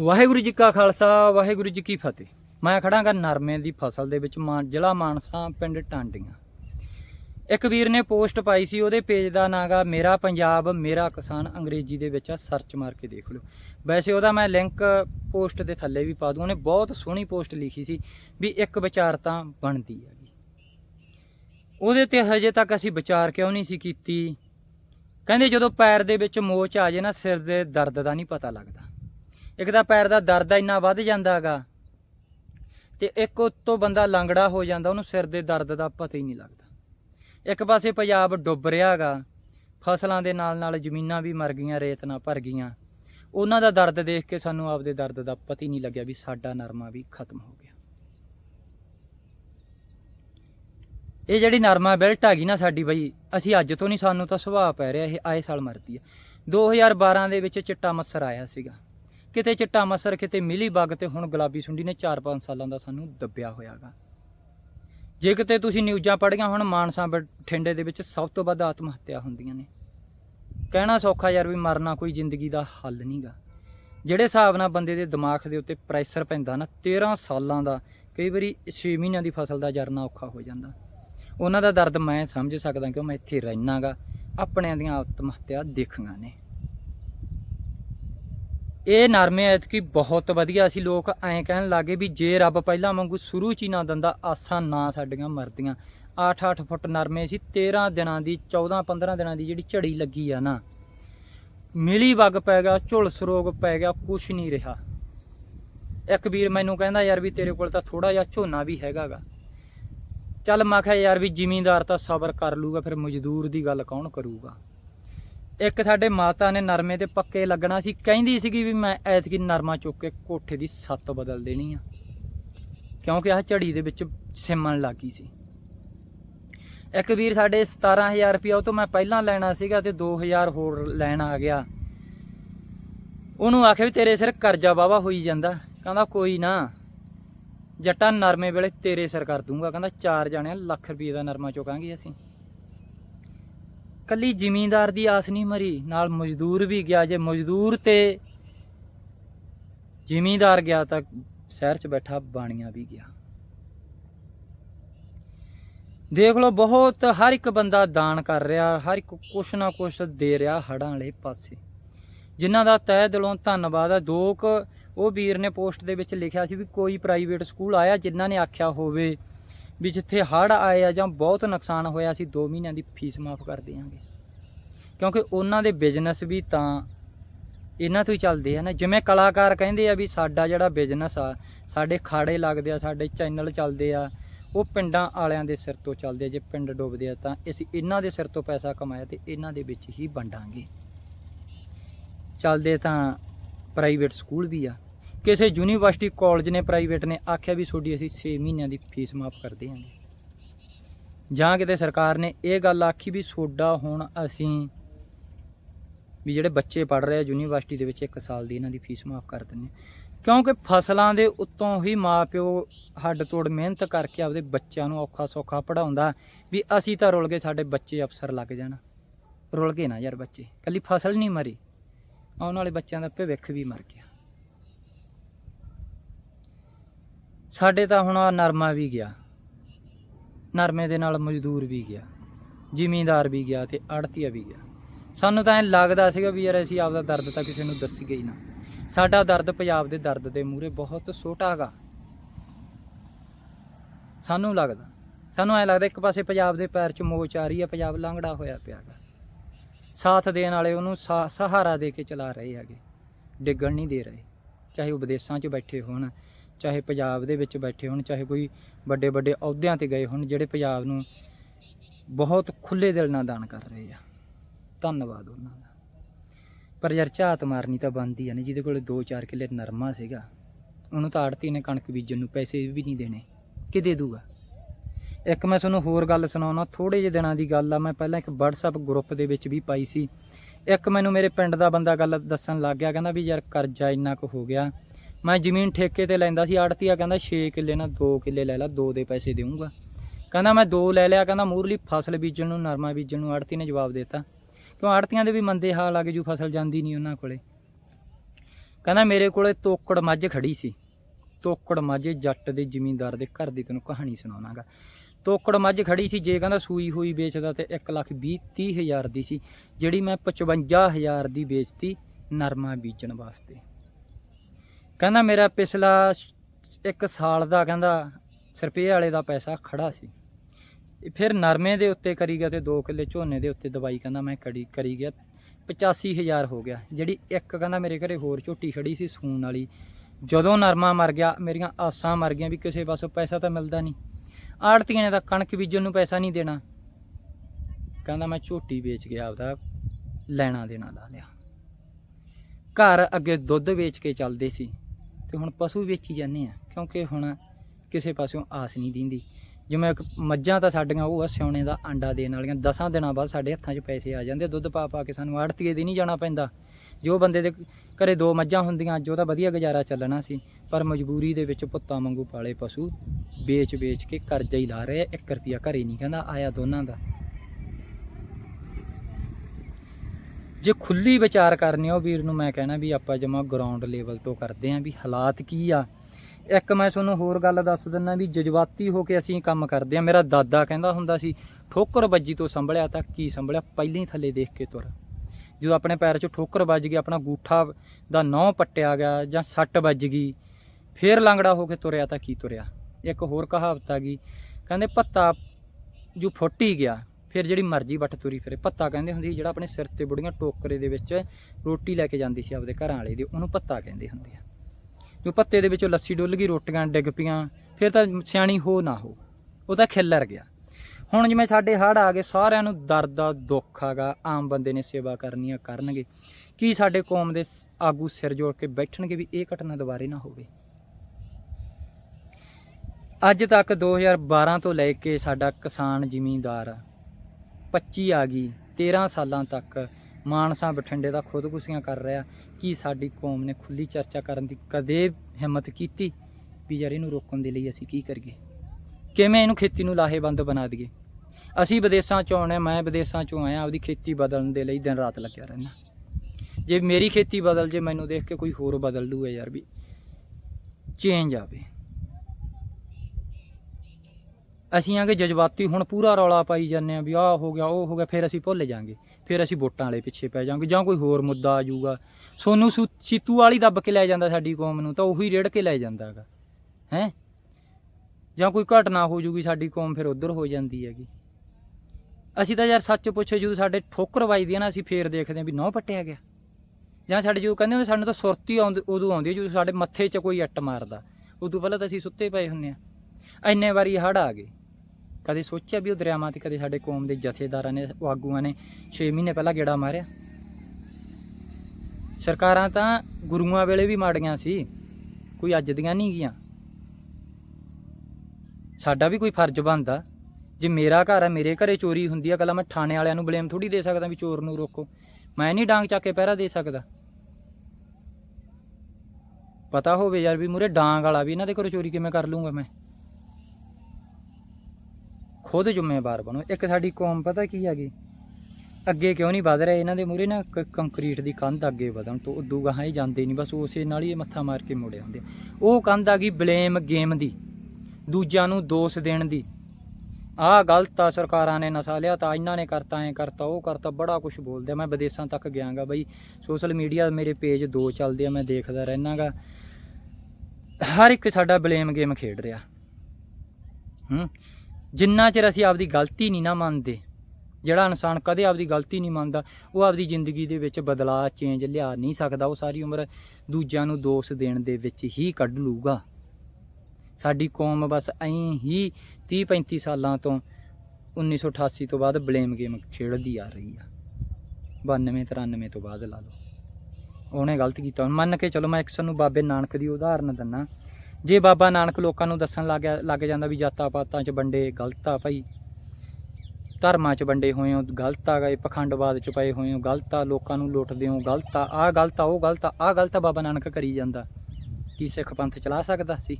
ਵਾਹਿਗੁਰੂ ਜੀ ਕਾ ਖਾਲਸਾ, ਵਾਹਿਗੁਰੂ ਜੀ ਕੀ ਫਤਿਹ। ਮੈਂ ਖੜਾਂਗਾ ਨਰਮੇ ਦੀ ਫਸਲ ਦੇ ਵਿੱਚ ਮਾਨ, ਜ਼ਿਲ੍ਹਾ ਮਾਨਸਾ, ਪਿੰਡ ਟਾਂਡੀਆਂ। ਇੱਕ ਵੀਰ ਨੇ ਪੋਸਟ ਪਾਈ ਸੀ, ਉਹਦੇ ਪੇਜ ਦਾ ਨਾਂਗਾ ਮੇਰਾ ਪੰਜਾਬ, ਮੇਰਾ ਕਿਸਾਨ, ਅੰਗਰੇਜ਼ੀ ਦੇ ਵਿੱਚ ਆ ਸਰਚ ਮਾਰ ਕੇ ਦੇਖ ਲਿਓ। ਵੈਸੇ ਉਹਦਾ ਮੈਂ ਲਿੰਕ ਪੋਸਟ ਦੇ ਥੱਲੇ ਵੀ ਪਾ ਦੂੰ, ਉਹਨੇ ਬਹੁਤ ਸੋਹਣੀ ਪੋਸਟ ਲਿਖੀ ਸੀ ਵੀ ਇੱਕ ਵਿਚਾਰ ਤਾਂ ਬਣਦੀ ਹੈਗੀ। ਉਹਦੇ ਤੇ ਹਜੇ ਤੱਕ ਅਸੀਂ ਵਿਚਾਰ ਕਿਉਂ ਨਹੀਂ ਸੀ ਕੀਤੀ? ਕਹਿੰਦੇ ਜਦੋਂ ਪੈਰ ਦੇ ਵਿੱਚ ਮੋਚ ਆ ਜੇ ਨਾ, ਸਿਰ ਦੇ ਦਰਦ ਦਾ ਨਹੀਂ ਪਤਾ ਲੱਗਦਾ। ਇੱਕ ਤਾਂ ਪੈਰ ਦਾ ਦਰਦ ਇੰਨਾ ਵੱਧ ਜਾਂਦਾ ਹੈਗਾ। ਤੇ ਇੱਕ ਉੱਤੋਂ ਬੰਦਾ ਲੰਗੜਾ ਹੋ ਜਾਂਦਾ, ਉਹਨੂੰ ਸਿਰ ਦੇ ਦਰਦ ਦਾ ਪਤਾ ਹੀ ਨਹੀਂ ਲੱਗਦਾ। ਇੱਕ ਪਾਸੇ ਪੰਜਾਬ ਡੁੱਬ ਰਿਹਾ ਹੈਗਾ, ਫਸਲਾਂ ਦੇ ਨਾਲ ਨਾਲ ਜ਼ਮੀਨਾਂ ਵੀ ਮਰ ਗਈਆਂ, ਰੇਤ ਨਾਲ ਭਰ ਗਈਆਂ। ਉਹਨਾਂ ਦਾ ਦਰਦ ਦੇਖ ਕੇ ਸਾਨੂੰ ਆਪਦੇ ਦਰਦ ਦਾ ਪਤਾ ਹੀ ਨਹੀਂ ਲੱਗਿਆ ਵੀ ਸਾਡਾ ਨਰਮਾ ਵੀ ਖਤਮ ਹੋ ਗਿਆ। ਇਹ ਜਿਹੜੀ ਨਰਮਾ ਬਿਲਟ ਹੈਗੀ ਨਾ ਸਾਡੀ ਬਈ, ਅਸੀਂ ਅੱਜ ਤੋਂ ਨਹੀਂ, ਸਾਨੂੰ ਤਾਂ ਸੁਭਾਅ ਪੈ ਰਿਹਾ, ਇਹ ਆਏ ਸਾਲ ਮਰਦੀ ਹੈ 2012 ਦੇ ਵਿੱਚ ਚਿੱਟਾ ਮੱਸਰ ਆਇਆ ਸੀਗਾ। ਕਿਤੇ ਚਿੱਟਾ ਮੱਸਰ, ਕਿਤੇ ਮਿਲੀ ਬੱਗ ਤੇ ਹੁਣ ਗੁਲਾਬੀ ਸੁੰਡੀ ਨੇ 4-5 ਸਾਲਾਂ ਦਾ ਸਾਨੂੰ ਦੱਬਿਆ ਹੋਇਆਗਾ। ਜੇ ਕਿਤੇ ਤੁਸੀਂ ਨਿਊਜ਼ਾਂ ਪੜ੍ਹੀਆਂ ਹੁਣ, ਮਾਨਸਾ ਬਠਿੰਡੇ ਦੇ ਵਿੱਚ ਸਭ ਤੋਂ ਵੱਧ ਆਤਮ ਹੱਤਿਆ ਹੁੰਦੀਆਂ ਨੇ। ਕਹਿਣਾ ਸੌਖਾ ਯਾਰ ਵੀ ਮਰਨਾ ਕੋਈ ਜ਼ਿੰਦਗੀ ਦਾ ਹੱਲ ਨਹੀਂਗਾ ਜਿਹੜੇ ਹਿਸਾਬ ਨਾਲ ਬੰਦੇ ਦੇ ਦਿਮਾਗ ਦੇ ਉੱਤੇ ਪ੍ਰੈਸ਼ਰ ਪੈਂਦਾ ਨਾ 13 ਸਾਲਾਂ ਦਾ, ਕਈ ਵਾਰੀ 6 ਮਹੀਨਿਆਂ ਦੀ ਫਸਲ ਦਾ ਜਰਨਾ ਔਖਾ ਹੋ ਜਾਂਦਾ। ਉਹਨਾਂ ਦਾ ਦਰਦ ਮੈਂ ਸਮਝ ਸਕਦਾ ਕਿਉਂ ਮੈਂ ਇੱਥੇ ਰਹਿਣਾਗਾ। ਆਪਣਿਆਂ ਦੀਆਂ ਆਤਮ ਹੱਤਿਆ ਦੇਖੀਆਂ ਨੇ। ਇਹ ਨਰਮੇ ਐਤਕੀ ਬਹੁਤ ਵਧੀਆ। ਸੀ ਲੋਕ ਐਂ ਕਹਿਣ ਲੱਗੇ ਵੀ ਜੇ ਰੱਬ ਪਹਿਲਾਂ ਵਾਂਗੂ ਸ਼ੁਰੂ ਚ ਹੀ ਨਾ ਦਿੰਦਾ, ਆਸਾਂ ਨਾ ਸਾਡੀਆਂ ਮਰਦੀਆਂ। 8-8 ਫੁੱਟ ਨਰਮੇ ਸੀ 13 ਦਿਨਾਂ ਦੀ 14-15 ਦਿਨਾਂ ਦੀ ਜਿਹੜੀ ਝੜੀ ਲੱਗੀ ਆ ਨਾ, ਮਿਲੀ ਬੱਗ ਪੈ ਗਿਆ ਝੁਲਸ ਰੋਗ ਪੈ ਗਿਆ, ਕੁਛ ਨਹੀਂ ਰਿਹਾ। ਇੱਕ ਵੀਰ ਮੈਨੂੰ ਕਹਿੰਦਾ, ਯਾਰ ਵੀ ਤੇਰੇ ਕੋਲ ਤਾਂ ਥੋੜਾ ਜਿਹਾ ਝੋਨਾ ਵੀ ਹੈਗਾਗਾ ਚੱਲ ਮੈਂ ਕਿਹਾ, ਯਾਰ ਵੀ ਜ਼ਿਮੀਂਦਾਰ ਤਾਂ ਸਬਰ ਕਰ ਲੂਗਾ, ਫਿਰ ਮਜ਼ਦੂਰ ਦੀ ਗੱਲ ਕੌਣ ਕਰੂਗਾ? ਇੱਕ ਸਾਡੇ ਮਾਤਾ ਨੇ ਨਰਮੇ ਤੇ ਪੱਕੇ ਲੱਗਣਾ ਸੀ, ਕਹਿੰਦੀ ਸੀਗੀ ਵੀ ਮੈਂ ਐਤਕੀ ਨਰਮਾ ਚੁੱਕ ਕੇ ਕੋਠੇ ਦੀ ਸੱਤ ਬਦਲ ਦੇਣੀ ਆ। ਕਿਉਂਕਿ ਆਹ ਝੜੀ ਦੇ ਵਿੱਚ ਸਿਮਣ ਲੱਗੀ ਸੀ। ਇੱਕ ਵੀਰ ਸਾਡੇ 17000 ਰੁਪਇਆ ਉਹ ਤੋਂ ਮੈਂ ਪਹਿਲਾਂ ਲੈਣਾ ਸੀਗਾ ਤੇ 2000 ਹੋਰ ਲੈਣ ਆ ਗਿਆ। ਉਹਨੂੰ ਆਖਿਆ ਵੀ ਤੇਰੇ ਸਿਰ ਕਰਜ਼ਾ ਵਾਵਾ ਹੋਈ ਜਾਂਦਾ। ਕਹਿੰਦਾ ਕੋਈ ਨਾ, ਜੱਟਾਂ ਨਰਮੇ ਵੇਲੇ ਤੇਰੇ ਸਿਰ ਕਰ ਦੂੰਗਾ। ਕਹਿੰਦਾ ਚਾਰ ਜਾਣਿਆਂ ਲੱਖ ਰੁਪਏ ਦਾ ਨਰਮਾ ਚੁਕਾਂਗੇ ਅਸੀਂ। ਕੱਲੀ ਜ਼ਿਮੀਂਦਾਰ ਦੀ ਆਸ ਨਹੀਂ ਮਰੀ, ਨਾਲ ਮਜ਼ਦੂਰ ਵੀ ਗਿਆ। ਜੇ ਮਜ਼ਦੂਰ ਤੇ ਜ਼ਿਮੀਂਦਾਰ ਗਿਆ ਤਾਂ ਸ਼ਹਿਰ 'ਚ ਬੈਠਾ ਬਾਣੀਆਂ ਵੀ ਗਿਆ। ਦੇਖ ਲਓ, ਬਹੁਤ ਹਰ ਇੱਕ ਬੰਦਾ ਦਾਨ ਕਰ ਰਿਹਾ, ਹਰ ਇੱਕ ਕੁਛ ਨਾ ਕੁਛ ਦੇ ਰਿਹਾ ਹੜਾਂ ਵਾਲੇ ਪਾਸੇ। ਜਿਨ੍ਹਾਂ ਦਾ ਤਹਿ ਦਿਲੋਂ ਧੰਨਵਾਦ ਹੈ ਦੋ ਕੁ ਉਹ ਵੀਰ ਨੇ ਪੋਸਟ ਦੇ ਵਿੱਚ ਲਿਖਿਆ ਸੀ ਵੀ ਕੋਈ ਪ੍ਰਾਈਵੇਟ ਸਕੂਲ ਆਇਆ, ਜਿਨ੍ਹਾਂ ਨੇ ਆਖਿਆ ਹੋਵੇ ਵੀ ਜਿੱਥੇ ਹੜ੍ਹ ਆਏ ਆ ਜਾਂ ਬਹੁਤ ਨੁਕਸਾਨ ਹੋਇਆ ਸੀ 2 ਮਹੀਨਿਆਂ ਦੀ ਫੀਸ ਮਾਫ ਕਰ ਦੇਵਾਂਗੇ ਕਿਉਂਕਿ ਉਹਨਾਂ ਦੇ ਬਿਜ਼ਨਸ ਵੀ ਤਾਂ ਇਹਨਾਂ ਤੋਂ ਹੀ ਚੱਲਦੇ ਆ ਨਾ। ਜਿਵੇਂ ਕਲਾਕਾਰ ਕਹਿੰਦੇ ਆ ਵੀ ਸਾਡਾ ਜਿਹੜਾ ਬਿਜ਼ਨਸ ਆ, ਸਾਡੇ ਖਾੜੇ ਲੱਗਦੇ ਆ, ਸਾਡੇ ਚੈਨਲ ਚੱਲਦੇ ਆ, ਉਹ ਪਿੰਡਾਂ ਵਾਲਿਆਂ ਦੇ ਸਿਰ ਤੋਂ ਚੱਲਦੇ ਆ। ਜੇ ਪਿੰਡ ਡੁੱਬਦੇ ਆ ਤਾਂ ਅਸੀਂ ਇਹਨਾਂ ਦੇ ਸਿਰ ਤੋਂ ਪੈਸਾ ਕਮਾਇਆ ਤੇ ਇਹਨਾਂ ਦੇ ਵਿੱਚ ਹੀ ਵੰਡਾਂਗੇ। ਚੱਲਦੇ ਤਾਂ ਪ੍ਰਾਈਵੇਟ ਸਕੂਲ ਵੀ ਆ। ਕਿਸੇ ਯੂਨੀਵਰਸਿਟੀ ਕਾਲਜ ਨੇ ਪ੍ਰਾਈਵੇਟ ਨੇ ਆਖਿਆ ਵੀ ਤੁਹਾਡੀ ਅਸੀਂ 6 ਮਹੀਨਿਆਂ ਦੀ ਫੀਸ ਮਾਫ ਕਰ ਦਿਆਂਗੇ ਜਾਂ ਕਿਤੇ ਸਰਕਾਰ ਨੇ ਇਹ ਗੱਲ ਆਖੀ ਵੀ ਤੁਹਾਡਾ ਹੁਣ ਅਸੀਂ ਵੀ ਜਿਹੜੇ ਬੱਚੇ ਪੜ ਰਹੇ ਆ ਯੂਨੀਵਰਸਿਟੀ ਦੇ ਵਿੱਚ 1 ਸਾਲ ਦੀ ਇਹਨਾਂ ਦੀ ਫੀਸ ਮਾਫ ਕਰ ਦਿੰਦੇ ਹਾਂ। ਕਿਉਂਕਿ ਫਸਲਾਂ ਦੇ ਉੱਤੋਂ ਹੀ ਮਾਪਿਓ ਹੱਡ ਤੋੜ ਮਿਹਨਤ ਕਰਕੇ ਆਪਦੇ ਬੱਚਿਆਂ ਨੂੰ ਔਖਾ ਸੌਖਾ ਪੜਾਉਂਦਾ ਵੀ ਅਸੀਂ ਤਾਂ ਰੁਲ ਗਏ, ਸਾਡੇ ਬੱਚੇ ਅਫਸਰ ਲੱਗ ਜਾਣ। ਰੁਲ ਗਏ ਨਾ ਯਾਰ ਬੱਚੇ, ਕੱਲੀ ਫਸਲ ਨਹੀਂ ਮਰੀ, ਆਉਣ ਵਾਲੇ ਬੱਚਿਆਂ ਦਾ ਭਵਿੱਖ ਵੀ ਮਰ ਗਿਆ। ਸਾਡੇ ਤਾਂ ਹੁਣ ਆਹ ਨਰਮਾ ਵੀ ਗਿਆ। ਨਰਮੇ ਦੇ ਨਾਲ ਮਜ਼ਦੂਰ ਵੀ ਗਿਆ। ਜ਼ਿਮੀਂਦਾਰ ਵੀ ਗਿਆ ਤੇ ਆੜਤੀਆ ਵੀ ਗਿਆ। ਸਾਨੂੰ ਤਾਂ ਐ ਲੱਗਦਾ ਸੀਗਾ ਵੀ ਯਾਰ ਅਸੀਂ ਆਪਦਾ ਦਰਦ ਤਾਂ ਕਿਸੇ ਨੂੰ ਦੱਸੀਏ ਹੀ ਨਾ। ਸਾਡਾ ਦਰਦ ਪੰਜਾਬ ਦੇ ਦਰਦ ਦੇ ਮੂਹਰੇ ਬਹੁਤ ਛੋਟਾ ਹੈਗਾ। ਸਾਨੂੰ ਲੱਗਦਾ। ਸਾਨੂੰ ਐ ਲੱਗਦਾ ਇੱਕ ਪਾਸੇ ਪੰਜਾਬ ਦੇ ਪੈਰ 'ਚ ਮੋਚ ਆ ਰਹੀ ਹੈ ਪੰਜਾਬ ਲੰਗੜਾ ਹੋਇਆ ਪਿਆ ਹੈਗਾ। ਸਾਥ ਦੇਣ ਵਾਲੇ ਉਹਨੂੰ ਸਾ- ਸਹਾਰਾ ਦੇ ਕੇ ਚਲਾ ਰਹੇ ਹੈਗੇ। ਡਿੱਗਣ ਨਹੀਂ ਦੇ ਰਹੇ। ਚਾਹੇ ਉਹ ਵਿਦੇਸ਼ਾਂ 'ਚ ਬੈਠੇ ਹੋਣ। ਚਾਹੇ ਪੰਜਾਬ ਦੇ ਵਿੱਚ ਬੈਠੇ ਹੋਣ, ਚਾਹੇ ਕੋਈ ਵੱਡੇ ਵੱਡੇ ਅਹੁਦਿਆਂ ਤੇ ਗਏ ਹੋਣ, ਜਿਹੜੇ ਪੰਜਾਬ ਨੂੰ ਬਹੁਤ ਖੁੱਲੇ ਦਿਲ ਨਾਲ ਦਾਨ ਕਰ ਰਹੇ ਆ। ਧੰਨਵਾਦ ਉਹਨਾਂ ਦਾ। ਪਰ ਯਾਰ ਝਾਤ ਮਾਰਨੀ ਤਾਂ ਬੰਦੀ ਆ ਨੇ, ਜਿਹਦੇ ਕੋਲ 2-4 ਕਿੱਲੇ ਨਰਮਾ ਸੀਗਾ, ਉਹਨੂੰ ਤਾਂ ਆੜਤੀ ਨੇ ਕਣਕ ਬੀਜਣ ਨੂੰ ਪੈਸੇ ਵੀ ਨਹੀਂ ਦੇਣੇ। ਕਿ ਦੇ ਦੂਗਾ? ਇੱਕ ਮੈਂ ਤੁਹਾਨੂੰ ਹੋਰ ਗੱਲ ਸੁਣਾਉਣਾ ਥੋੜੇ ਜਿਹੇ ਦਿਨਾਂ ਦੀ ਗੱਲ ਆ, ਮੈਂ ਪਹਿਲਾਂ ਇੱਕ WhatsApp ਗਰੁੱਪ ਦੇ ਵਿੱਚ ਵੀ ਪਾਈ ਸੀ। ਇੱਕ ਮੈਨੂੰ ਮੇਰੇ ਪਿੰਡ ਦਾ ਬੰਦਾ ਗੱਲ ਦੱਸਣ ਲੱਗ ਗਿਆ, ਕਹਿੰਦਾ ਵੀ ਯਾਰ ਕਰਜ਼ਾ ਇੰਨਾ ਕੁ ਹੋ ਗਿਆ। ਮੈਂ ਜ਼ਮੀਨ ਠੇਕੇ ਤੇ ਲੈਂਦਾ ਸੀ, ਆੜਤੀਆ ਕਹਿੰਦਾ 6 ਕਿੱਲੇ ਨਾਲ 2 ਕਿੱਲੇ ਲੈ ਲਾ 2 ਦੇ ਪੈਸੇ ਦੇਊਂਗਾ। ਕਹਿੰਦਾ ਮੈਂ 2 ਲੈ ਲਿਆ, ਕਹਿੰਦਾ ਮੂਰਲੀ ਫਸਲ ਬੀਜਣ ਨੂੰ, ਨਰਮਾ ਬੀਜਣ ਨੂੰ ਆੜਤੀ ਨੇ ਜਵਾਬ ਦਿੱਤਾ। ਕਿਉਂ ਆੜਤੀਆਂ ਦੇ ਵੀ ਮੰਦੇ ਹਾਲ ਆ ਗਏ ਜੂ, ਫਸਲ ਜਾਂਦੀ ਨਹੀਂ ਉਹਨਾਂ ਕੋਲੇ। ਕਹਿੰਦਾ ਮੇਰੇ ਕੋਲੇ ਤੋਕੜ ਮੱਝ ਖੜੀ ਸੀ। ਤੋਕੜ ਮੱਝ ਜੱਟ ਦੇ ਜ਼ਿਮੀਂਦਾਰ ਦੇ ਘਰ ਦੀ ਤੈਨੂੰ ਕਹਾਣੀ ਸੁਣਾਉਣਾਗਾ। ਤੋਕੜ ਮੱਝ ਖੜੀ ਸੀ, ਜੇ ਕਹਿੰਦਾ ਸੂਈ ਹੋਈ ਵੇਚਦਾ ਤੇ 1 ਲੱਖ 20 30 ਹਜ਼ਾਰ ਦੀ ਸੀ, ਜਿਹੜੀ ਮੈਂ 55 ਹਜ਼ਾਰ ਦੀ ਵੇਚਤੀ ਨਰਮਾ ਬੀਜਣ ਵਾਸਤੇ। ਕਹਿੰਦਾ ਮੇਰਾ ਪਿਛਲਾ ਇੱਕ ਸਾਲ ਦਾ ਕਹਿੰਦਾ ਸਰਪੇ ਵਾਲੇ ਦਾ ਪੈਸਾ ਖੜਾ ਸੀ। ਫਿਰ ਨਰਮੇ ਦੇ ਉੱਤੇ ਕਰੀ ਗਿਆ ਤੇ 2 ਕਿੱਲੇ ਝੋਨੇ ਦੇ ਉੱਤੇ ਦਵਾਈ ਕਹਿੰਦਾ ਮੈਂ ਕੜੀ ਕਰੀ ਗਿਆ। 85000 ਹੋ ਗਿਆ। ਜਿਹੜੀ ਇੱਕ ਕਹਿੰਦਾ ਮੇਰੇ ਘਰੇ ਹੋਰ ਝੋਟੀ ਖੜੀ ਸੀ ਸੂਣ ਵਾਲੀ, ਜਦੋਂ ਨਰਮਾ ਮਰ ਗਿਆ, ਮੇਰੀਆਂ ਆਸਾਂ ਮਰ ਗਈਆਂ ਵੀ ਕਿਸੇ ਪਾਸੋਂ ਪੈਸਾ ਤਾਂ ਮਿਲਦਾ ਨਹੀਂ। ਆੜਤੀਆਂ ਨੇ ਤਾਂ ਕਣਕ ਬੀਜਣ ਨੂੰ ਪੈਸਾ ਨਹੀਂ ਦੇਣਾ। ਕਹਿੰਦਾ ਮੈਂ ਝੋਟੀ ਵੇਚ ਗਿਆ ਆਪਦਾ ਲੈਣਾ ਦੇਣਾ ਲਾ ਲਿਆ। ਘਰ ਅੱਗੇ ਦੁੱਧ ਵੇਚ ਕੇ ਚੱਲਦੇ ਸੀ। ਤੇ ਹੁਣ ਪਸ਼ੂ ਵੇਚੀ ਜਾਂਦੇ ਆ, ਕਿਉਂਕਿ ਹੁਣ ਕਿਸੇ ਪਾਸਿਓਂ ਆਸ ਨਹੀਂ ਦਿੰਦੀ। ਜਿਵੇਂ ਇੱਕ ਮੱਝਾਂ ਤਾਂ ਸਾਡੀਆਂ, ਉਹ ਆ ਸਿਉਣੇ ਦਾ ਅੰਡਾ ਦੇਣ ਵਾਲੀਆਂ 10 ਦਿਨਾਂ ਬਾਅਦ ਸਾਡੇ ਹੱਥਾਂ 'ਚ ਪੈਸੇ ਆ ਜਾਂਦੇ, ਦੁੱਧ ਪਾ ਪਾ ਕੇ ਸਾਨੂੰ ਆੜਤੀਏ ਦੀ ਨਹੀਂ ਜਾਣਾ ਪੈਂਦਾ। ਜੋ ਬੰਦੇ ਦੇ ਘਰੇ ਦੋ ਮੱਝਾਂ ਹੁੰਦੀਆਂ, ਅੱਜ ਉਹਦਾ ਵਧੀਆ ਗੁਜ਼ਾਰਾ ਚੱਲਣਾ ਸੀ, ਪਰ ਮਜਬੂਰੀ ਦੇ ਵਿੱਚ ਪੁੱਤਾਂ ਵਾਂਗੂ ਪਾਲੇ ਪਸ਼ੂ ਵੇਚ ਵੇਚ ਕੇ ਕਰਜ਼ਾ ਹੀ ਲਾ ਰਹੇ 1 ਰੁਪਿਆ ਘਰੇ ਨਹੀਂ ਕਹਿੰਦਾ, ਆਇਆ ਦੋਨਾਂ ਦਾ। ਜੇ ਖੁੱਲੀ ਵਿਚਾਰ ਕਰਨੀ ਆ ਉਹ ਵੀਰ ਨੂੰ ਮੈਂ ਕਹਿਣਾ ਵੀ ਆਪਾਂ ਜਮਾ ਗਰਾਊਂਡ ਲੈਵਲ ਤੋਂ ਕਰਦੇ ਆਂ ਵੀ ਹਾਲਾਤ ਕੀ ਆ। ਇੱਕ ਮੈਂ ਤੁਹਾਨੂੰ ਹੋਰ ਗੱਲ ਦੱਸ ਦਿੰਦਾ ਵੀ ਜਜ਼ਬਾਤੀ ਹੋ ਕੇ ਅਸੀਂ ਕੰਮ ਕਰਦੇ ਆਂ। ਮੇਰਾ ਦਾਦਾ ਕਹਿੰਦਾ ਹੁੰਦਾ ਸੀ, ਠੋਕਰ ਵੱਜੀ ਤੋਂ ਸੰਭਲਿਆ ਤਾਂ ਕੀ ਸੰਭਲਿਆ? ਪਹਿਲਾਂ ਹੀ ਥੱਲੇ ਦੇਖ ਕੇ ਤੁਰ। ਜਦੋਂ ਆਪਣੇ ਪੈਰ 'ਚ ਠੋਕਰ ਵੱਜ ਗਈ, ਆਪਣਾ ਗੂਠਾ ਦਾ ਨਹੁੰ ਪੱਟਿਆ ਗਿਆ ਜਾਂ ਸੱਟ ਵੱਜ ਗਈ, ਫੇਰ ਲੰਗੜਾ ਹੋ ਕੇ ਤੁਰਿਆ ਤਾਂ ਕੀ ਤੁਰਿਆ? ਇੱਕ ਹੋਰ ਕਹਾਵਤ ਆ ਗਈ, ਕਹਿੰਦੇ ਪੱਤਾ ਜੋ ਫੁੱਟ ਹੀ ਗਿਆ। ਫਿਰ ਜਿਹੜੀ ਮਰਜ਼ੀ ਵੱਟ ਤੁਰੀ ਫਿਰੇ। ਪੱਤਾ ਕਹਿੰਦੇ ਹੁੰਦੀ ਸੀ, ਜਿਹੜਾ ਆਪਣੇ ਸਿਰ ਤੇ ਬੁੜੀਆਂ ਟੋਕਰੇ ਦੇ ਵਿੱਚ ਰੋਟੀ ਲੈ ਕੇ ਜਾਂਦੀ ਸੀ ਆਪਦੇ ਘਰਾਂ ਵਾਲੇ ਦੀ ਉਹਨੂੰ ਪੱਤਾ ਕਹਿੰਦੇ ਹੁੰਦੇ ਆ। ਜੋ ਪੱਤੇ ਦੇ ਵਿੱਚੋਂ ਲੱਸੀ ਡੁੱਲ ਗਈ ਰੋਟੀਆਂ ਡਿੱਗ ਪਈਆਂ ਫਿਰ ਤਾਂ ਸਿਆਣੀ ਹੋ ਨਾ ਹੋ ਉਹ ਤਾਂ ਖਿੱਲਰ ਗਿਆ। ਹੁਣ ਜਿਵੇਂ ਸਾਡੇ ਹੜ੍ਹ ਆ ਗਏ ਸਾਰਿਆਂ ਨੂੰ ਦਰਦ ਆ ਦੁੱਖ ਆਗਾ ਆਮ ਬੰਦੇ ਨੇ ਸੇਵਾ ਕਰਨੀ ਆ ਕਰਨਗੇ। ਕੀ ਸਾਡੇ ਕੌਮ ਦੇ ਆਗੂ ਸਿਰ ਜੋੜ ਕੇ ਬੈਠਣਗੇ ਵੀ ਇਹ ਘਟਨਾ ਦੁਬਾਰੇ ਨਾ ਹੋਵੇ? ਅੱਜ ਤੱਕ 2012 ਤੋਂ ਲੈ ਕੇ ਸਾਡਾ ਕਿਸਾਨ ਜ਼ਿਮੀਂਦਾਰ 25 ਆ ਗਈ 13 ਸਾਲਾਂ ਤੱਕ। ਮਾਨਸਾ ਬਠਿੰਡੇ ਦਾ ਖੁਦਕੁਸ਼ੀਆਂ ਕਰ ਰਿਹਾ, ਕੀ ਸਾਡੀ ਕੌਮ ਨੇ ਖੁੱਲੀ ਚਰਚਾ ਕਰਨ ਦੀ ਕਦੇ ਹਿੰਮਤ ਕੀਤੀ ਵੀ ਯਾਰ ਇਹਨੂੰ ਰੋਕਣ ਦੇ ਲਈ ਅਸੀਂ ਕੀ ਕਰੀਏ? ਕਿਵੇਂ ਇਹਨੂੰ ਖੇਤੀ ਨੂੰ ਲਾਹੇਵੰਦ ਬਣਾ ਦਈਏ? ਅਸੀਂ ਵਿਦੇਸ਼ਾਂ ਚੋਂ ਆਉਣੇ, ਮੈਂ ਵਿਦੇਸ਼ਾਂ ਚੋਂ ਆਇਆ, ਆਪਦੀ ਖੇਤੀ ਬਦਲਣ ਦੇ ਲਈ ਦਿਨ ਰਾਤ ਲੱਗਿਆ ਰਹਿਣਾ ਜੇ ਮੇਰੀ ਖੇਤੀ ਬਦਲ ਜੇ, ਮੈਨੂੰ ਦੇਖ ਕੇ ਕੋਈ ਹੋਰ ਬਦਲ ਲੂਗਾ ਯਾਰ ਵੀ। ਚੇਂਜ ਆਵੇ। ਅਸੀਂ ਆਗੇ ਜਜ਼ਬਾਤੀ ਹੁਣ ਪੂਰਾ ਰੌਲਾ ਪਾਈ ਜਾਂਦੇ ਆ ਵੀ ਆਹ ਹੋ ਗਿਆ, ਉਹ ਹੋ ਗਿਆ, ਫਿਰ ਅਸੀਂ ਭੁੱਲ ਜਾਾਂਗੇ। ਫਿਰ ਅਸੀਂ ਵੋਟਾਂ ਵਾਲੇ ਪਿੱਛੇ ਪੈ ਜਾਾਂਗੇ ਜਾਂ ਕੋਈ ਹੋਰ ਮੁੱਦਾ ਆ ਜਾਊਗਾ। ਸੋਨੂੰ ਸੂ- ਸੀਤੂ ਵਾਲੀ ਦੱਬ ਕੇ ਲੈ ਜਾਂਦਾ ਸਾਡੀ ਕੌਮ ਨੂੰ, ਤਾਂ ਉਹੀ ਰੇੜ ਕੇ ਲੈ ਜਾਂਦਾ ਹੈਗਾ। ਹੈ? ਜਾਂ ਕੋਈ ਘਟਨਾ ਹੋ ਜੂਗੀ ਸਾਡੀ ਕੌਮ, ਫਿਰ ਉਧਰ ਹੋ ਜਾਂਦੀ ਹੈਗੀ। ਅਸੀਂ ਤਾਂ ਯਾਰ ਸੱਚ ਪੁੱਛੋ, ਜਦੋਂ ਸਾਡੇ ਠੋਕਰ ਵੱਜਦੀ ਆ ਨਾ, ਅਸੀਂ ਫੇਰ ਦੇਖਦੇ ਆ ਵੀ ਨਹੁੰ ਪੱਟਿਆ ਗਿਆ। ਜਾਂ ਸਾਡੇ ਜੋ ਕਹਿੰਦੇ ਸਾਨੂੰ ਤਾਂ ਸੁਰਤੀ ਆਉਂਦੀ, ਉਦੋਂ ਆਉਂਦੀ ਹੈ ਜਦੋਂ ਸਾਡੇ ਮੱਥੇ 'ਚ ਕੋਈ ਇੱਟ ਮਾਰਦਾ। ਉਦੋਂ ਪਹਿਲਾਂ ਤਾਂ ਅਸੀਂ ਸੁੱਤੇ ਪਏ ਹੁੰਨੇ ਆ। ਇੰਨੇ ਵਾਰੀ ਹੜ੍ਹ ਆ ਗਏ। ਕਦੇ ਸੋਚਿਆ ਵੀ ਉਹ ਦਰਿਆਵਾਂ ਤੇ, ਕਦੇ ਸਾਡੇ ਕੌਮ ਦੇ ਜਥੇਦਾਰਾਂ ਨੇ ਉਹ ਆਗੂਆਂ ਨੇ 6 ਮਹੀਨੇ ਪਹਿਲਾਂ ਗੇੜਾ ਮਾਰਿਆ। ਸਰਕਾਰਾਂ ਤਾਂ ਗੁਰੂਆਂ ਵੇਲੇ ਵੀ ਮਾੜੀਆਂ ਸੀ, ਕੋਈ ਅੱਜ ਦੀਆਂ ਨਹੀਂ ਗੀਆਂ। ਸਾਡਾ ਵੀ ਕੋਈ ਫਰਜ਼ ਬਣਦਾ, ਜੇ ਮੇਰਾ ਘਰ ਹੈ ਮੇਰੇ ਘਰੇ ਚੋਰੀ ਹੁੰਦੀ ਹੈ ਕੱਲਾ ਮੈਂ ਥਾਣੇ ਵਾਲਿਆਂ ਨੂੰ ਬਲੇਮ ਥੋੜੀ ਦੇ ਸਕਦਾ ਵੀ ਚੋਰ ਨੂੰ ਰੋਕੋ। ਮੈਂ ਨਹੀਂ ਡਾਂਗ ਚੱਕ ਕੇ ਪਹਿਰਾ ਦੇ ਸਕਦਾ। ਪਤਾ ਹੋਵੇ ਯਾਰ ਵੀ ਮੂਰੇ ਡਾਂਗ ਵਾਲਾ ਵੀ ਇਹਨਾਂ ਦੇ ਘਰੋਂ ਚੋਰੀ ਕਿਵੇਂ ਕਰ ਲੂੰਗਾ ਮੈਂ? ਖੁਦ ਜ਼ਿੰਮੇਵਾਰ ਬਣੋ। ਇੱਕ ਸਾਡੀ ਕੌਮ ਪਤਾ ਕੀ ਹੈਗੀ? ਅੱਗੇ ਕਿਉਂ ਨਹੀਂ ਵਧ ਰਹੇ? ਇਹਨਾਂ ਦੇ ਮੂਰੇ ਨਾ ਕ- ਕੰਕਰੀਟ ਦੀ ਕੰਧ ਅੱਗੇ ਵਧਣ ਤੋਂ ਉਦੋਂ ਗਾਹਾਂ ਹੀ ਜਾਂਦੇ ਨਹੀਂ। ਬਸ ਉਸੇ ਨਾਲ ਹੀ ਮੱਥਾ ਮਾਰ ਕੇ ਮੁੜੇ ਆਉਂਦੇ। ਉਹ ਕੰਧ ਆ ਗਈ ਬਲੇਮ ਗੇਮ ਦੀ। ਦੂਜਿਆਂ ਨੂੰ ਦੋਸ਼ ਦੇਣ ਦੀ। ਆਹ ਗਲਤ ਆ, ਸਰਕਾਰਾਂ ਨੇ ਨਸ਼ਾ ਲਿਆ ਤਾਂ ਇਹਨਾਂ ਨੇ ਕਰਤਾ, ਐ ਕਰਤਾ, ਉਹ ਕਰਤਾ, ਬੜਾ ਕੁਝ ਬੋਲਦੇ ਮੈਂ ਵਿਦੇਸ਼ਾਂ ਤੱਕ ਗਿਆਗਾ ਬਈ। ਸੋਸ਼ਲ ਮੀਡੀਆ ਮੇਰੇ ਪੇਜ ਦੋ ਚੱਲਦੇ ਆ, ਮੈਂ ਦੇਖਦਾ ਰਹਿਣਾਗਾ ਹਰ ਇੱਕ ਸਾਡਾ ਬਲੇਮ ਗੇਮ ਖੇਡ ਰਿਹਾ। ਹੂੰ। ਜਿੰਨਾ ਚਿਰ ਅਸੀਂ ਆਪਦੀ ਗਲਤੀ ਨਹੀਂ ਨਾ ਮੰਨਦੇ, ਜਿਹੜਾ ਇਨਸਾਨ ਕਦੇ ਆਪਦੀ ਗਲਤੀ ਨਹੀਂ ਮੰਨਦਾ, ਉਹ ਆਪਦੀ ਜ਼ਿੰਦਗੀ ਦੇ ਵਿੱਚ ਬਦਲਾਅ ਚੇਂਜ ਲਿਆ ਨਹੀਂ ਸਕਦਾ। ਉਹ ਸਾਰੀ ਉਮਰ ਦੂਜਿਆਂ ਨੂੰ ਦੋਸ਼ ਦੇਣ ਦੇ ਵਿੱਚ ਹੀ ਕੱਢ ਲੂਗਾ ਸਾਡੀ ਕੌਮ ਬਸ ਐਂ ਹੀ 30 35 ਸਾਲਾਂ ਤੋਂ 1988 ਤੋਂ ਬਾਅਦ ਬਲੇਮ ਗੇਮ ਖੇਡਦੀ ਆ ਰਹੀ ਆ। 92 93 ਤੋਂ ਬਾਅਦ ਲਾ ਲਓ। ਉਹਨੇ ਗਲਤ ਕੀਤਾ। ਮੰਨ ਕੇ ਚਲੋ ਮੈਂ ਇੱਕ ਸਾਨੂੰ ਬਾਬੇ ਨਾਨਕ ਦੀ ਉਦਾਹਰਨ ਦਿੰਨਾ ਜੇ ਬਾਬਾ ਨਾਨਕ ਲੋਕਾਂ ਨੂੰ ਦੱਸਣ ਲੱਗ ਗਿਆ ਲੱਗ ਜਾਂਦਾ ਵੀ ਜਾਤਾਂ ਪਾਤਾਂ 'ਚ ਵੰਡੇ ਗਲਤ ਆ ਭਾਈ। ਧਰਮਾਂ 'ਚ ਵੰਡੇ ਹੋਏ ਹੋ, ਗਲਤ ਆ ਗਏ, ਪਖੰਡਵਾਦ 'ਚ ਪਏ ਹੋਏ ਹੋ, ਗਲਤ ਆ, ਲੋਕਾਂ ਨੂੰ ਲੁੱਟਦੇ ਹੋ, ਗਲਤ ਆ, ਆਹ ਗਲਤ ਆ, ਉਹ ਗਲਤ ਆ, ਆਹ ਗਲਤ ਆ ਬਾਬਾ ਨਾਨਕ ਕਰੀ ਜਾਂਦਾ। ਕੀ ਸਿੱਖ ਪੰਥ ਚਲਾ ਸਕਦਾ ਸੀ?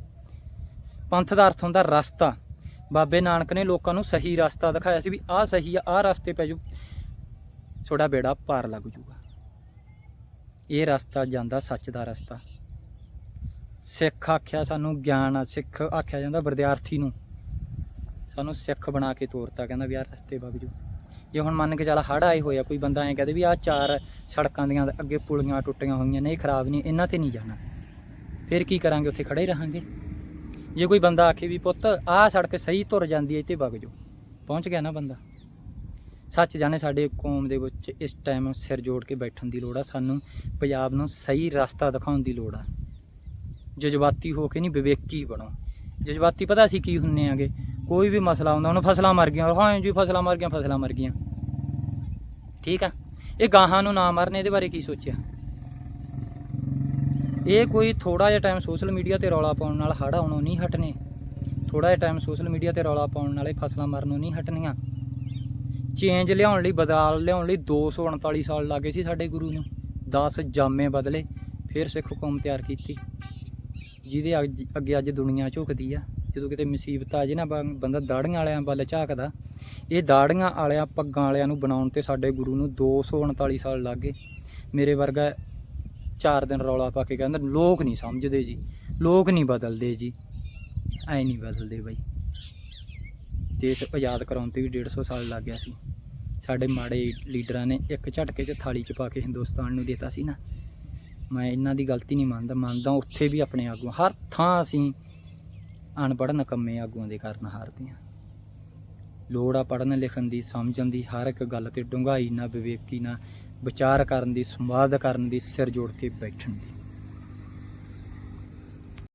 ਪੰਥ ਦਾ ਅਰਥ ਹੁੰਦਾ ਰਸਤਾ। ਬਾਬੇ ਨਾਨਕ ਨੇ ਲੋਕਾਂ ਨੂੰ ਸਹੀ ਰਸਤਾ ਦਿਖਾਇਆ ਸੀ ਵੀ ਆਹ ਸਹੀ ਆ, ਆਹ ਰਸਤੇ ਪੈ ਜਾਓ ਤੁਹਾਡਾ ਬੇੜਾ ਪਾਰ ਲੱਗ ਜੂਗਾ। ਇਹ ਰਸਤਾ ਜਾਂਦਾ ਸੱਚ ਦਾ ਰਸਤਾ। ਸਿੱਖ ਆਖਿਆ ਸਾਨੂੰ ਗਿਆਨ ਆ, ਸਿੱਖ ਆਖਿਆ ਜਾਂਦਾ ਵਿਦਿਆਰਥੀ ਨੂੰ। ਸਾਨੂੰ ਸਿੱਖ ਬਣਾ ਕੇ ਤੋਰਤਾ, ਕਹਿੰਦਾ ਵੀ ਆਹ ਰਸਤੇ ਵਗ ਜੂ ਜੇ ਹੁਣ ਮੰਨ ਕੇ ਚੱਲ ਹੜ ਆਏ ਹੋਇਆ ਕੋਈ ਬੰਦਾ ਐਂ ਕਹਦੇ ਵੀ ਆਹ ਚਾਰ ਸੜਕਾਂ ਦੀਆਂ ਅੱਗੇ ਪੁਲੀਆਂ ਟੁੱਟੀਆਂ ਹੋਈਆਂ ਨੇ, ਇਹ ਖਰਾਬ ਨਹੀਂ ਇਹਨਾਂ ਤੇ ਨਹੀਂ ਜਾਣਾ। ਫਿਰ ਕੀ ਕਰਾਂਗੇ, ਉੱਥੇ ਖੜੇ ਰਹਾਂਗੇ। ਜੇ ਕੋਈ ਬੰਦਾ ਆਖੇ ਵੀ ਪੁੱਤ ਆਹ ਸੜਕ ਸਹੀ ਤੁਰ ਜਾਂਦੀ ਹੈ ਤੇ ਵਗ ਜਾਓ। ਪਹੁੰਚ ਗਿਆ ਨਾ ਬੰਦਾ। ਸੱਚ ਜਾਣੇ ਸਾਡੇ ਕੌਮ ਦੇ ਵਿੱਚ ਇਸ ਟਾਈਮ ਸਿਰ ਜੋੜ ਕੇ ਬੈਠਣ ਦੀ ਲੋੜ ਆ, ਸਾਨੂੰ ਪੰਜਾਬ ਨੂੰ ਸਹੀ ਰਸਤਾ ਦਿਖਾਉਣ ਦੀ ਲੋੜ ਆ। ਜਜ਼ਬਾਤੀ ਹੋ ਕੇ ਨਹੀਂ ਵਿਵੇਕੀ ਬਣੋ। ਜਜ਼ਬਾਤੀ ਪਤਾ ਸੀ ਕੀ ਹੁੰਨੇ ਆਗੇ? ਕੋਈ ਵੀ ਮਸਲਾ ਆਉਂਦਾ ਹੁਣ ਫਸਲਾਂ ਮਰ ਗਈਆਂ, ਹਾਂ ਜੀ ਫਸਲਾਂ ਮਰ ਗਈਆਂ, ਫਸਲਾਂ ਮਰ ਗਈਆਂ। ਠੀਕ ਆ? ਇਹ ਗਾਹਾਂ ਨੂੰ ਨਾ ਮਰਨ, ਇਹਦੇ ਬਾਰੇ ਕੀ ਸੋਚਿਆ? ਇਹ ਕੋਈ ਥੋੜਾ ਜਿਹਾ ਟਾਈਮ ਸੋਸ਼ਲ ਮੀਡੀਆ ਤੇ ਰੌਲਾ ਪਾਉਣ ਨਾਲ ਹੜ ਆਉਣੋਂ ਨਹੀਂ ਹਟਨੇ। ਥੋੜਾ ਜਿਹਾ ਟਾਈਮ ਸੋਸ਼ਲ ਮੀਡੀਆ ਤੇ ਰੌਲਾ ਪਾਉਣ ਨਾਲੇ ਫਸਲਾਂ ਮਰਨੋਂ ਨਹੀਂ ਹਟਣੀਆਂ। ਚੇਂਜ ਲਿਆਉਣ ਲਈ, ਬਦਲਾਅ ਲਿਆਉਣ ਲਈ 239 ਸਾਲ ਲੱਗੇ ਸੀ ਸਾਡੇ ਗੁਰੂ ਨੂੰ। 10 ਜਾਮੇ ਬਦਲੇ, ਫਿਰ ਸਿੱਖ ਕੌਮ ਤਿਆਰ ਕੀਤੀ। ਜਿਹਦੇ ਅੱਗ- ਅੱਗੇ ਅੱਜ ਦੁਨੀਆ ਝੁਕਦੀ ਆ। ਜਦੋਂ ਕਿਤੇ ਮੁਸੀਬਤ ਆ ਜੇ ਨਾ ਬੰ- ਬੰਦਾ ਦਾੜੀਆਂ ਵਾਲਿਆਂ ਵੱਲ ਝਾਕਦਾ। ਇਹ ਦਾੜੀਆਂ ਵਾਲਿਆਂ, ਪੱਗਾਂ ਵਾਲਿਆਂ ਨੂੰ ਬਣਾਉਣ ਤੇ ਸਾਡੇ ਗੁਰੂ ਨੂੰ 239 ਸਾਲ ਲੱਗ ਗਏ। ਮੇਰੇ ਵਰਗਾ ਚਾਰ ਦਿਨ ਰੌਲਾ ਪਾ ਕੇ ਕਹਿੰਦਾ, ਲੋਕ ਨਹੀਂ ਸਮਝਦੇ ਜੀ। ਲੋਕ ਨਹੀਂ ਬਦਲਦੇ ਜੀ। ਐ ਨਹੀਂ ਬਦਲਦੇ ਬਾਈ। ਦੇਸ਼ ਆਜ਼ਾਦ ਕਰਾਉਣ ਤੇ ਵੀ 150 ਸਾਲ ਲੱਗ ਗਿਆ ਸੀ। ਸਾਡੇ ਮਾੜੇ ਲੀਡਰਾਂ ਨੇ ਇੱਕ ਝਟਕੇ 'ਚ ਥਾਲੀ 'ਚ ਪਾ ਕੇ ਹਿੰਦੁਸਤਾਨ ਨੂੰ ਦਿੱਤਾ ਸੀ ਨਾ। ਮੈਂ ਇਹਨਾਂ ਦੀ ਗਲਤੀ ਨਹੀਂ ਮੰਨਦਾ ਮੰਨਦਾ ਉੱਥੇ ਵੀ ਆਪਣੇ ਆਗੂ ਹਰ ਥਾਂ ਅਸੀਂ ਅਨਪੜ੍ਹ, ਨਕੰਮੇ ਆਗੂਆਂ ਦੇ ਕਾਰਨ ਹਾਰਦੇ ਹਾਂ। ਲੋੜ ਆ ਪੜ੍ਹਨ, ਲਿਖਣ ਦੀ, ਸਮਝਣ ਦੀ, ਹਰ ਇੱਕ ਗੱਲ ਤੇ ਡੂੰਘਾਈ ਨਾਲ ਵਿਵੇਕੀ ਨਾਲ ਵਿਚਾਰ ਕਰਨ ਦੀ, ਸੰਵਾਦ ਕਰਨ ਦੀ, ਸਿਰ ਜੋੜ ਕੇ ਬੈਠਣ ਦੀ।